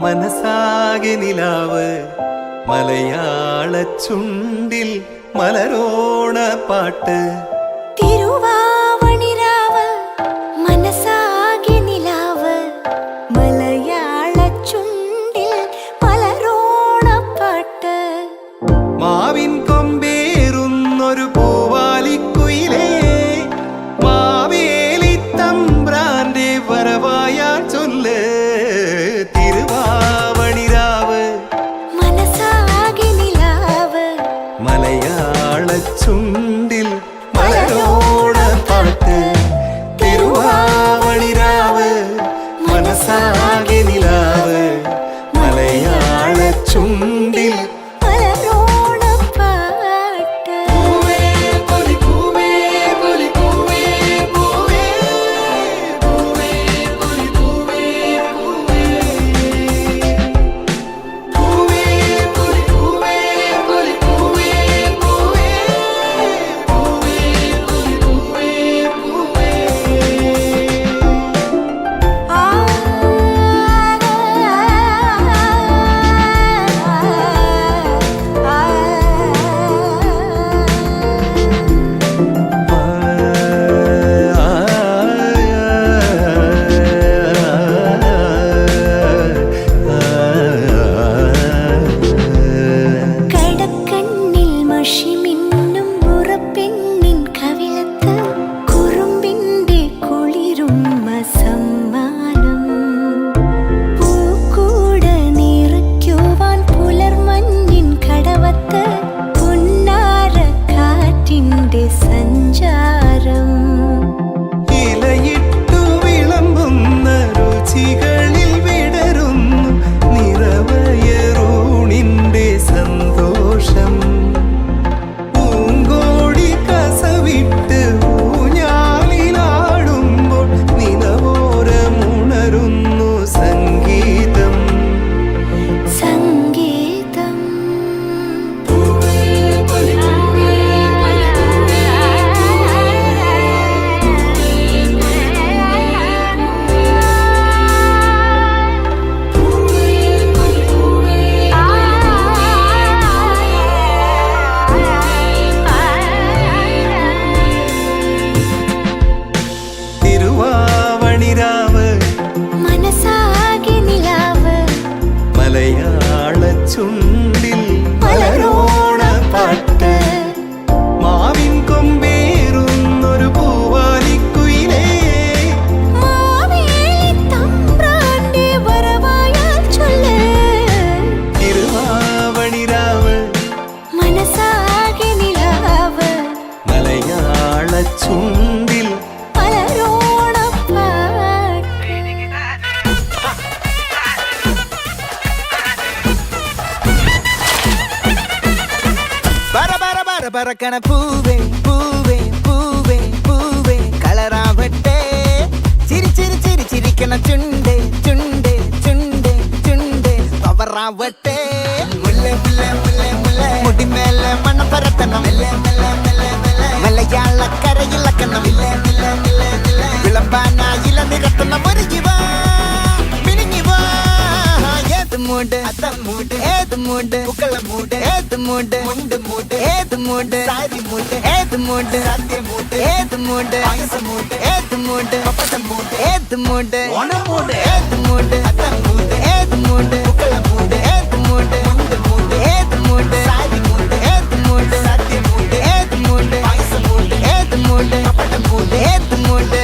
മനസ്സാകെ നിലാവ്. മലയാള ചുണ്ടിൽ മലരോണ പാട്ട്. മലയാള ബറ പൂവേ പൂവേ പൂവേ പൂവേ കളറാവട്ടെ ചിരി ചിരി ചിരി ചിരിക്കണ ചുണ്ടേ ചുണ്ടേ ചുണ്ടേ ചുണ്ടേ പവറാവട്ടെ മുല്ല മുല്ല മുല്ല മുല്ല മുടിമേലെ മണ്ണ പരത്തണം മലയാള കരയിളക്കണം വിളമ്പാനായില നിരത്തണം മൂട് അതം മൂട് ഏത് മൂട് ഉക്കള മൂട് ഏത് മൂട് മുണ്ട് മൂട് ഏത് മൂട് സാരി മൂട് ഏത് മൂട് സദ്യ മൂട് ഏത് മൂട് ആയുസ മൂട് ഏത് മൂട് പപ്പടം മൂട് ഏത് മൂട് ഓണ മൂട് ഏത് മൂട് അതം മൂട് ഏത് മൂട് ഉക്കള മൂട് ഏത് മൂട് മുണ്ട് മൂട് ഏത് മൂട് സാരി മൂട് ഏത് മൂട് സദ്യ മൂട് ഏത് മൂട് ആയുസ മൂട് ഏത് മൂട് പപ്പടം മൂട് ഏത് മൂട്